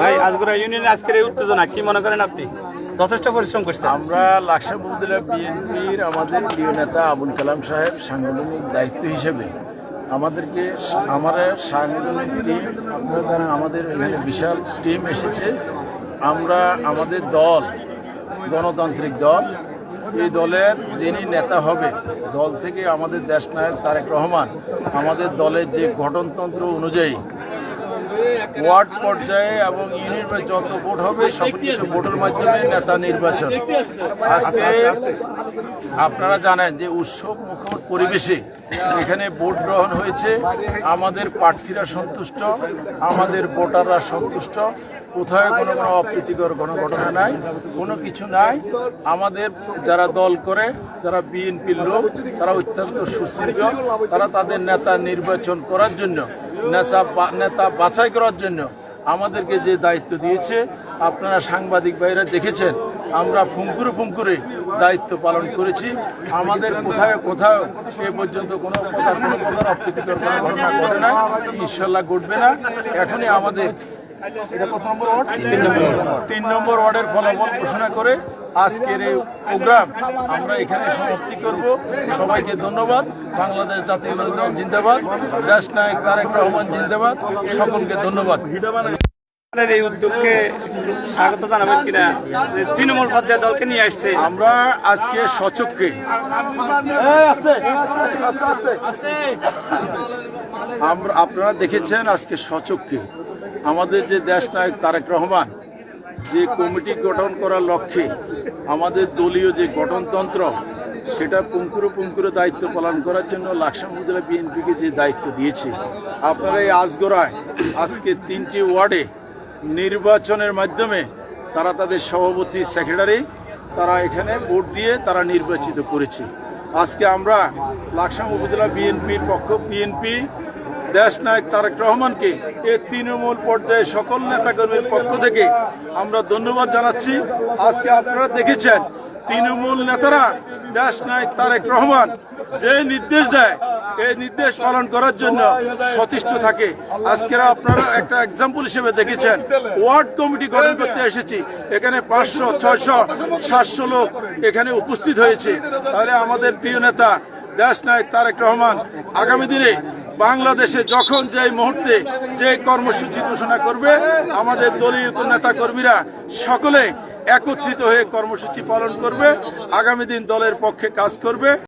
ভাই আজগরা ইউনিয়নের আজকের এই উত্তেজনা, কি মনে করেন আপনি? যথেষ্ট পরিশ্রম করছেন। আমরা লাকসা উপজেলা বিএনপির আমাদের প্রিয় নেতা আবুল কালাম সাহেব সাংগঠনিক দায়িত্ব হিসেবে আমাদেরকে, আমার সাংগঠনিক আপনারা জানেন আমাদের এখানে বিশাল টিম এসেছে। আমরা আমাদের দল, গণতান্ত্রিক দল, এই দলের যিনি নেতা হবে, দল থেকে আমাদের দেশনায়ক তারেক রহমান, আমাদের দলের যে গঠনতন্ত্র অনুযায়ী ওয়ার্ড পর্যায়ে এবং ইউনিয়নের যত ভোট হবে, সব কিছু ভোটের মাধ্যমে নেতা নির্বাচন। আজকে আপনারা জানেন যে উৎসব মুখর পরিবেশে এখানে ভোট গ্রহণ হয়েছে। আমাদের প্রার্থীরা সন্তুষ্ট, আমাদের ভোটাররা সন্তুষ্ট। কোথায় কোনো কোনো অপ্রীতিকর কোনো ঘটনা নাই, কোনো কিছু নাই। আমাদের যারা দল করে, যারা বিএনপির লোক, তারা অত্যন্ত সুশৃঙ্খল। তারা তাদের নেতা নির্বাচন করার জন্য নেতা নেতা বাছাই করার জন্য আমাদেরকে যে দায়িত্ব দিয়েছে, আপনারা সাংবাদিক ভাইরা দেখেছেন, আমরা ফুঙ্কুরে ফুঙ্কুরে দায়িত্ব পালন করেছি। আমাদের কোথায় কোথাও এ পর্যন্ত কোনো প্রকার কোনো প্রকার অপ্রীতিকর ঘটনা ঘটে না ইনশাল্লাহ ঘটবে না। এখনই আমাদের তিন নম্বর ওয়ার্ডের ফলাফল ঘোষণা করে আজকের এই প্রোগ্রাম আমরা এখানে সমাপ্তি করব। সবাইকে ধন্যবাদ। বাংলাদেশ জাতীয় দল জিন্দাবাদ। দেশ নায়ক তারেক রহমান জিন্দাবাদ। সকলকে ধন্যবাদ। এই উদ্যোগকে স্বাগত জানাবেন কিনা? যে তৃণমূল পর্যায়ে দলকে নিয়ে আসছে। আমরা আজকে সচককে আমরা আপনারা দেখেছেন আজকে সচককে আমাদের যে দেশ নায়ক তারেক রহমান, যে কমিটি গঠন করার লক্ষ্যে আমাদের দলীয় যে গঠনতন্ত্র, সেটা পুঙ্কুরে পুঙ্কুরে দায়িত্ব পালন করার জন্য লাকসাম উপজেলা বিএনপিকে যে দায়িত্ব দিয়েছে। আপনারা এই আজগড়ায় আজকে তিনটি ওয়ার্ডে নির্বাচনের মাধ্যমে তারা তাদের সভাপতি, সেক্রেটারি, তারা এখানে ভোট দিয়ে তারা নির্বাচিত করেছে। আজকে আমরা লাকসাম উপজেলা বিএনপির পক্ষ, বিএনপি দেশ নায়ক তারেক রহমানকে এ তৃণমূল পর্যায়ে সকল নেতাকর্মীর পক্ষ থেকে আমরা ধন্যবাদ জানাচ্ছি। আজকে আপনারা দেখেছেন তৃণমূল নেতারা দেশ নায়ক তারেক রহমান যে নির্দেশ দেয়, এই নির্দেশ পালন করার জন্য সচেষ্ট থাকে। আজকের আপনারা একটা এক্সাম্পল হিসেবে দেখেছেন। ওয়ার্ড কমিটি গঠন করতে এসেছি। এখানে পাঁচশো, ছয়শো, সাতশো লোক এখানে উপস্থিত হয়েছে। তাহলে আমাদের প্রিয় নেতা দেশ নায়ক তারেক রহমান আগামী দিনে বাংলাদেশে যখন যে মুহূর্তে যে কর্মসূচি ঘোষণা করবে, আমাদের দলীয় নেতা কর্মীরা সকলে একত্রিত হয়ে কর্মসূচি পালন করবে। আগামী দিন দলের পক্ষে কাজ করবে।